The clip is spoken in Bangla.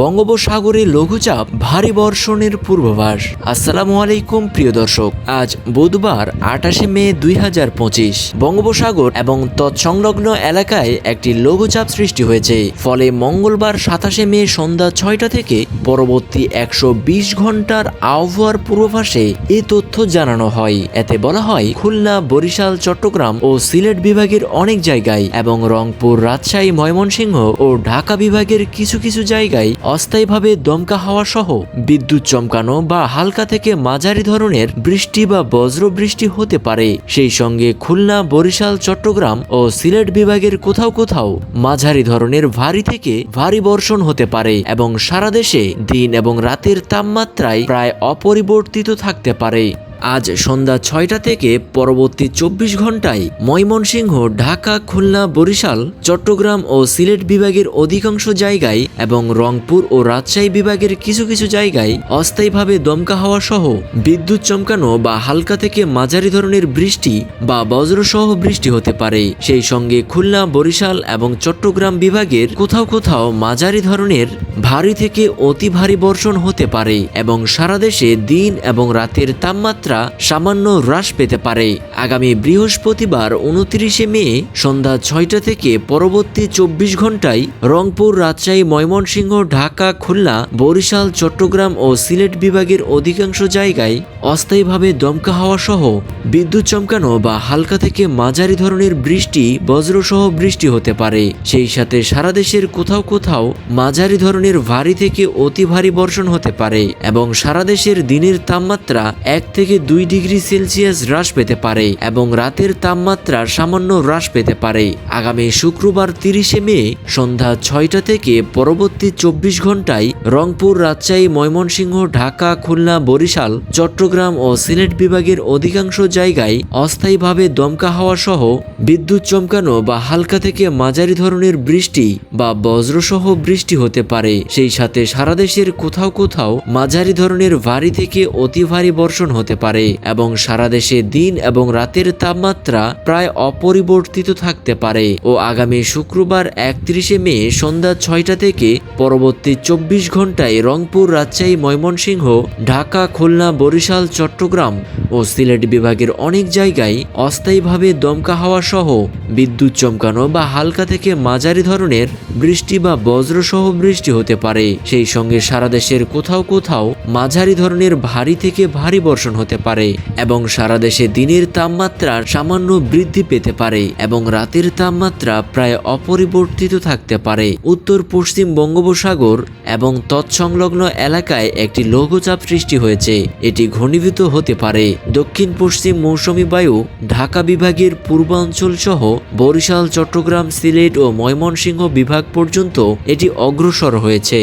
বঙ্গোপসাগরে লঘুচাপ, ভারী বর্ষণের পূর্বাভাস। আসসালামু আলাইকুম, প্রিয় দর্শক। আজ বুধবার আঠাশে মে দুই হাজার পঁচিশ। বঙ্গোপসাগর এবং তৎসংলগ্ন এলাকায় একটি লঘুচাপ সৃষ্টি হয়েছে। ফলে মঙ্গলবার সাতাশে মে সন্ধ্যা ছয়টা থেকে পরবর্তী একশো বিশ ঘণ্টার আবহাওয়ার পূর্বাভাসে এ তথ্য জানানো হয়। এতে বলা হয়, খুলনা, বরিশাল, চট্টগ্রাম ও সিলেট বিভাগের অনেক জায়গায় এবং রংপুর, রাজশাহী, ময়মনসিংহ ও ঢাকা বিভাগের কিছু কিছু জায়গায় অস্থায়ীভাবে দমকা হাওয়া সহ বিদ্যুৎ চমকানো বা হালকা থেকে মাঝারি ধরনের বৃষ্টি বা বজ্র বৃষ্টি হতে পারে। সেই সঙ্গে খুলনা, বরিশাল, চট্টগ্রাম ও সিলেট বিভাগের কোথাও কোথাও মাঝারি ধরনের ভারী থেকে ভারী বর্ষণ হতে পারে এবং সারা দেশে দিন এবং রাতের তাপমাত্রায় প্রায় অপরিবর্তিত থাকতে পারে। আজ সন্ধ্যা ছয়টা থেকে পরবর্তী চব্বিশ ঘন্টায় ময়মনসিংহ, ঢাকা, খুলনা, বরিশাল, চট্টগ্রাম ও সিলেট বিভাগের অধিকাংশ জায়গায় এবং রংপুর ও রাজশাহী বিভাগের কিছু কিছু জায়গায় অস্থায়ীভাবে দমকা হাওয়া সহ বিদ্যুৎ চমকানো বা হালকা থেকে মাঝারি ধরনের বৃষ্টি বা বজ্রসহ বৃষ্টি হতে পারে। সেই সঙ্গে খুলনা, বরিশাল এবং চট্টগ্রাম বিভাগের কোথাও কোথাও মাঝারি ধরনের ভারী থেকে অতি ভারী বর্ষণ হতে পারে এবং সারা দেশে দিন এবং রাতের তাপমাত্রা সামান্য হ্রাস পেতে পারে। আগামী বৃহস্পতিবার উনত্রিশে মে সন্ধ্যা ছয়টা থেকে পরবর্তী চব্বিশ ঘন্টায় রংপুর, রাজশাহী, ময়মনসিংহ, ঢাকা, খুলনা, বরিশাল, চট্টগ্রাম ও সিলেট বিভাগের অধিকাংশ জায়গায় অস্থায়ীভাবে দমকা হাওয়া সহ বিদ্যুৎ চমকানো বা হালকা থেকে মাঝারি ধরনের বৃষ্টি, বজ্রসহ বৃষ্টি হতে পারে। সেই সাথে সারা দেশের কোথাও কোথাও মাঝারি ধরনের ভারী থেকে অতি ভারী বর্ষণ হতে পারে এবং সারা দেশের দিনের তাপমাত্রা এক থেকে দুই ডিগ্রি সেলসিয়াস হ্রাস পেতে পারে এবং রাতের তাপমাত্রা সামান্য হ্রাস পেতে পারে। আগামী শুক্রবার তিরিশে মে, সন্ধ্যা ছয়টা থেকে পরবর্তী চব্বিশ ঘন্টায় রংপুর, রাজশাহী, ময়মনসিংহ, ঢাকা, খুলনা, বরিশাল, চট্টগ্রাম ও সিলেট বিভাগের অধিকাংশ জায়গায় অস্থায়ীভাবে দমকা হাওয়া সহ বিদ্যুৎ চমকানো বা হালকা থেকে মাঝারি ধরনের বৃষ্টি বা বজ্রসহ বৃষ্টি হতে পারে। সেই সাথে সারা দেশের কোথাও কোথাও মাঝারি ধরনের ভারী থেকে অতি ভারী বর্ষণ হতে পারে এবং সারা দেশে দিন এবং রাতের তাপমাত্রা প্রায় অপরিবর্তিত থাকতে পারে। ও আগামী শুক্রবার একত্রিশে মে সন্ধ্যা ছয়টা থেকে পরবর্তী চব্বিশ ঘন্টায় রংপুর, রাজশাহী, ময়মনসিংহ, ঢাকা, খুলনা, বরিশাল, চট্টগ্রাম ও সিলেট বিভাগের অনেক জায়গায় অস্থায়ীভাবে দমকা হাওয়া সহ বিদ্যুৎ চমকানো বা হালকা থেকে মাঝারি ধরনের বৃষ্টি বা বজ্রসহ বৃষ্টি হতে পারে। সেই সঙ্গে সারা দেশের কোথাও কোথাও মাঝারি ধরনের ভারী থেকে ভারী বর্ষণ হতে পারে এবং সারা দেশে দিনের তাপমাত্রা সামান্য বৃদ্ধি পেতে পারে এবং রাতের তাপমাত্রা প্রায় অপরিবর্তিত থাকতে পারে। উত্তর পশ্চিম বঙ্গোপসাগর এবং তৎসংলগ্ন এলাকায় একটি লঘুচাপ সৃষ্টি হয়েছে। এটি ঘনীভূত হতে পারে। দক্ষিণ পশ্চিম মৌসুমী বায়ু ঢাকা বিভাগের পূর্বাঞ্চল সহ বরিশাল, চট্টগ্রাম, সিলেট ও ময়মনসিংহ বিভাগ পর্যন্ত এটি অগ্রসর হয়েছে।